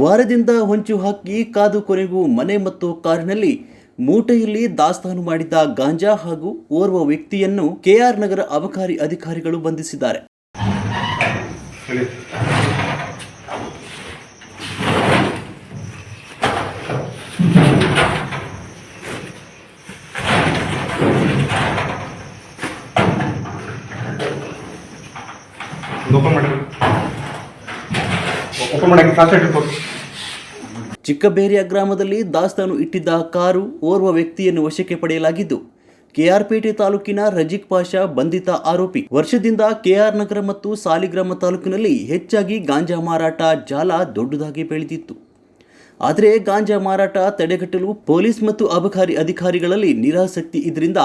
ವಾರದಿಂದ ಹೊಂಚು ಹಾಕಿ ಕಾದು ಕೊನೆಗೂ ಮನೆ ಮತ್ತು ಕಾರಿನಲ್ಲಿ ಮೂಟೆಯಲ್ಲಿ ದಾಸ್ತಾನು ಮಾಡಿದ್ದ ಗಾಂಜಾ ಹಾಗೂ ಓರ್ವ ವ್ಯಕ್ತಿಯನ್ನು ಕೆಆರ್ ನಗರ ಅಬಕಾರಿ ಅಧಿಕಾರಿಗಳು ಬಂಧಿಸಿದ್ದಾರೆ. ಓಪನ್ ಮಾಡಿ ಚಿಕ್ಕಬೇರಿಯ ಗ್ರಾಮದಲ್ಲಿ ದಾಸ್ತಾನು ಇಟ್ಟಿದ್ದ ಕಾರು ಓರ್ವ ವ್ಯಕ್ತಿಯನ್ನು ವಶಕ್ಕೆ ಪಡೆಯಲಾಗಿದ್ದು, ಕೆಆರ್ಪೇಟೆ ತಾಲೂಕಿನ ರಜಿಕ್ ಪಾಷಾ ಬಂಧಿತ ಆರೋಪಿ. ವರ್ಷದಿಂದ ಕೆಆರ್ ನಗರ ಮತ್ತು ಸಾಲಿಗ್ರಾಮ ತಾಲೂಕಿನಲ್ಲಿ ಹೆಚ್ಚಾಗಿ ಗಾಂಜಾ ಮಾರಾಟ ಜಾಲ ದೊಡ್ಡದಾಗಿ ಬೆಳೆದಿತ್ತು. ಆದರೆ ಗಾಂಜಾ ಮಾರಾಟ ತಡೆಗಟ್ಟಲು ಪೊಲೀಸ್ ಮತ್ತು ಅಬಕಾರಿ ಅಧಿಕಾರಿಗಳಲ್ಲಿ ನಿರಾಸಕ್ತಿ ಇದರಿಂದ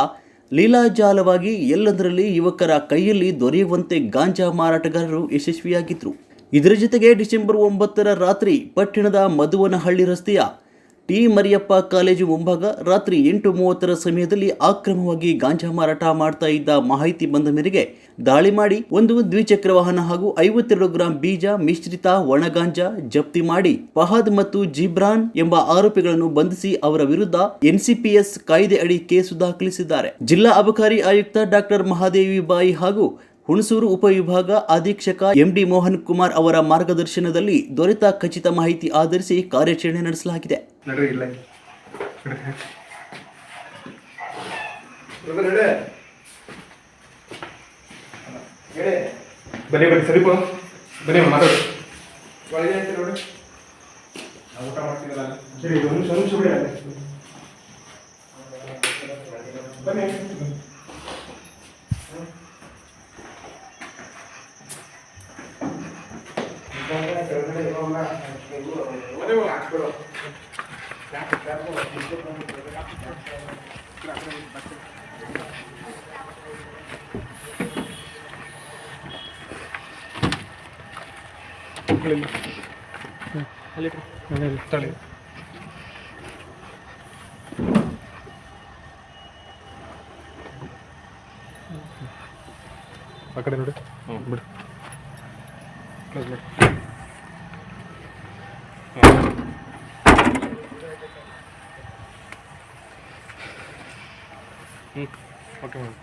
ಲೀಲಾಜಾಲವಾಗಿ ಎಲ್ಲದರಲ್ಲಿ ಯುವಕರ ಕೈಯಲ್ಲಿ ದೊರೆಯುವಂತೆ ಗಾಂಜಾ ಮಾರಾಟಗಾರರು ಯಶಸ್ವಿಯಾಗಿದ್ದರು ಇದರ ಜೊತೆಗೆ ಡಿಸೆಂಬರ್ ಒಂಬತ್ತರ ರಾತ್ರಿ ಪಟ್ಟಣದ ಮಧುವನಹಳ್ಳಿ ರಸ್ತೆಯ ಟಿ ಮರಿಯಪ್ಪ ಕಾಲೇಜು ಮುಂಭಾಗ ರಾತ್ರಿ ಎಂಟು ಮೂವತ್ತರ ಸಮಯದಲ್ಲಿ ಅಕ್ರಮವಾಗಿ ಗಾಂಜಾ ಮಾರಾಟ ಮಾಡ್ತಾ ಇದ್ದ ಮಾಹಿತಿ ಬಂದ ಮೇರೆಗೆ ದಾಳಿ ಮಾಡಿ ಒಂದು ದ್ವಿಚಕ್ರ ವಾಹನ ಹಾಗೂ ಐವತ್ತೆರಡು ಗ್ರಾಂ ಬೀಜ ಮಿಶ್ರಿತ ಒಣಗಾಂಜಾ ಜಪ್ತಿ ಮಾಡಿ ಫಹದ್ ಮತ್ತು ಜಿಬ್ರಾನ್ ಎಂಬ ಆರೋಪಿಗಳನ್ನು ಬಂಧಿಸಿ ಅವರ ವಿರುದ್ಧ ಎನ್ಸಿಪಿಎಸ್ ಕಾಯ್ದೆ ಅಡಿ ಕೇಸು ದಾಖಲಿಸಿದ್ದಾರೆ. ಜಿಲ್ಲಾ ಅಬಕಾರಿ ಆಯುಕ್ತ ಡಾಕ್ಟರ್ ಮಹಾದೇವಿ ಬಾಯಿ ಹಾಗೂ ಹುಣಸೂರು ಉಪವಿಭಾಗ ಅಧೀಕ್ಷಕ ಎಂಡಿ ಮೋಹನ್ ಕುಮಾರ್ ಅವರ ಮಾರ್ಗದರ್ಶನದಲ್ಲಿ ದೊರೆತ ಖಚಿತ ಮಾಹಿತಿ ಆಧರಿಸಿ ಕಾರ್ಯಾಚರಣೆ ನಡೆಸಲಾಗಿದೆ. ಬನ್ನಿ ಬನ್ನಿ ಸರಿ ಪೋ ಬನ್ನಿ ಮಾತಾಡು. ಊಟ ಮಾಡ್ತಿದ್ದಲ್ಲ ಸರಿ ಒಂದು ನಿಮಿಷ ನಿಮಿಷ ಬಿಡಿ ಬನ್ನಿ. ತಳಿ ಆ ಕಡೆ ನೋಡಿ. ಬಿಡು. ಕ್ಲೋಸ್ ಮಾಡಿ. Okay madam